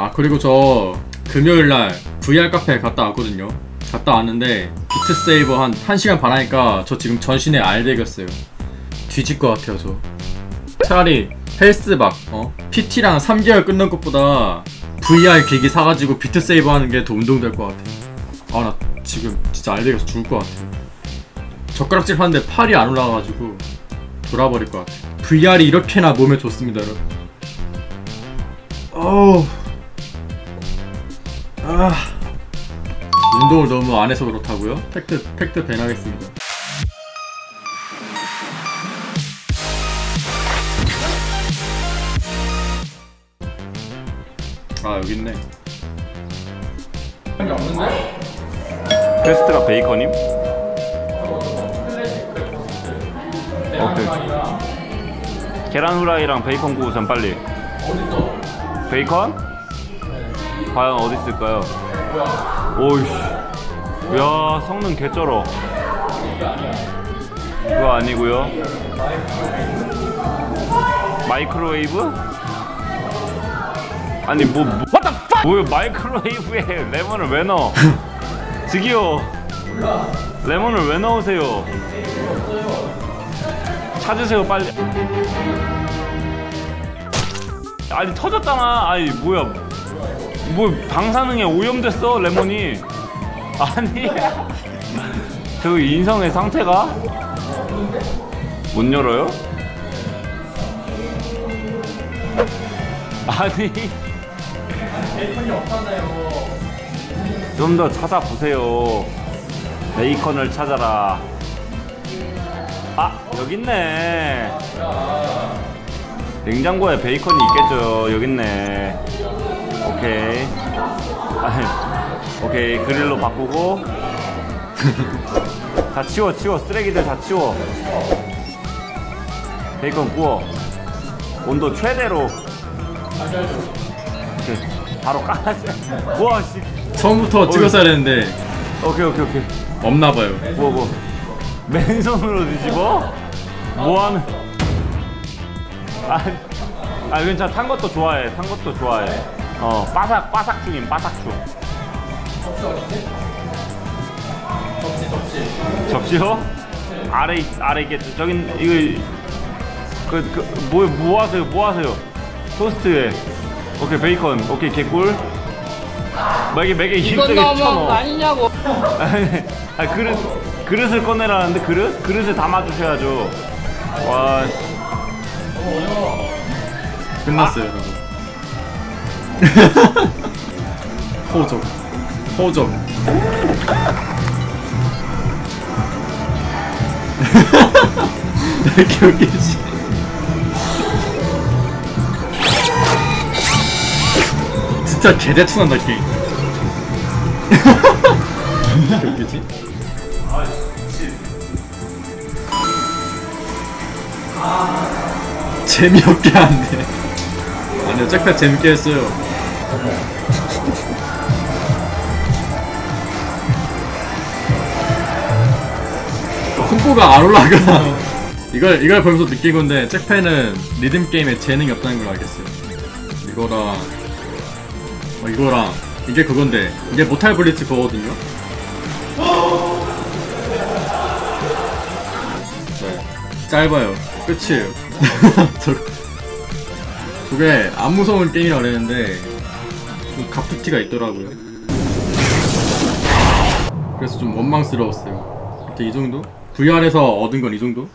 아 그리고 저 금요일날 VR 카페 갔다 왔거든요. 갔다 왔는데 비트 세이버 한 1시간 반 하니까 저 지금 전신에 알배겼어요. 뒤질 것 같아요 저. 차라리 헬스박 어? PT랑 3개월 끊는 것보다 VR 기기 사가지고 비트 세이버 하는 게 더 운동될 것 같아 아 나 지금 진짜 알배겨서 죽을 것 같아 젓가락질 하는데 팔이 안 올라가가지고 돌아버릴 것 같아 VR이 이렇게나 몸에 좋습니다 여러분. 어우 아 운동을 너무 안 해서 그렇다고요? 팩트 팩트 밴하겠습니다. 아 여기 있네. 베스트가 베이컨임? 오케이. 계란 후라이랑 베이컨 구우선 빨리. 베이컨? 과연 어디 있을까요? 오이씨. 야 성능 개쩔어. 그거 아니고요. 마이크로웨이브? 아니 뭐, 뭐 What the fuck? 뭐야 마이크로웨이브에 레몬을 왜 넣어? 저기요 레몬을 왜 넣으세요? 찾으세요 빨리 아니 터졌잖아 아니 뭐야 뭐 방사능에 오염됐어 레몬이 아니 저 인성의 상태가 못 열어요? 아니 좀더 찾아보세요. 베이컨을 찾아라. 아, 여기 있네. 냉장고에 베이컨이 있겠죠. 여기 있네. 오케이. 아, 오케이. 그릴로 바꾸고. 다 치워, 치워. 쓰레기들 다 치워. 베이컨 구워. 온도 최대로. 오케이. 바로 까지. 와, 씨. 처음부터 찍었어야 되는데 오케이 오케이 오케이 없나봐요. 뭐고 맨손으로 뒤집어? 뭐하는 아, 아 괜찮아 탄 것도 좋아해 탄 것도 좋아해 어 바삭 바삭 중임 바삭 중 접시요? 아래 있- 아래 있겠죠 저긴 이거 그그뭐 뭐 하세요 뭐 하세요 토스트에 오케이 베이컨 오케이 개꿀 힘들게 너무한 거 쳐넣어 아니냐고. 아니, 아니 그릇 그릇을 꺼내라는데 그릇 그릇을 담아 주셔야죠. 와, 씨. 끝났어요 여러분. 호적 호적. 왜 이렇게 웃기지? 진짜 개대충한다 게임. 왜 이렇게 웃기지? 재미없게 한데. 아니요, 잭팩 재밌게 했어요. 승부가 안 올라가. 이걸 이걸 보면서 느낀 건데 잭팬은 리듬 게임에 재능이 없다는 걸 알겠어요. 이거랑 어, 이거랑 이게 그건데 이게 모탈 블리츠 그거거든요. 네, 짧아요. 끝이에요. 저 저게 안 무서운 게임이라 그랬는데 좀 가프티가 있더라고요. 그래서 좀 원망스러웠어요. 이 정도? VR에서 얻은 건 이 정도?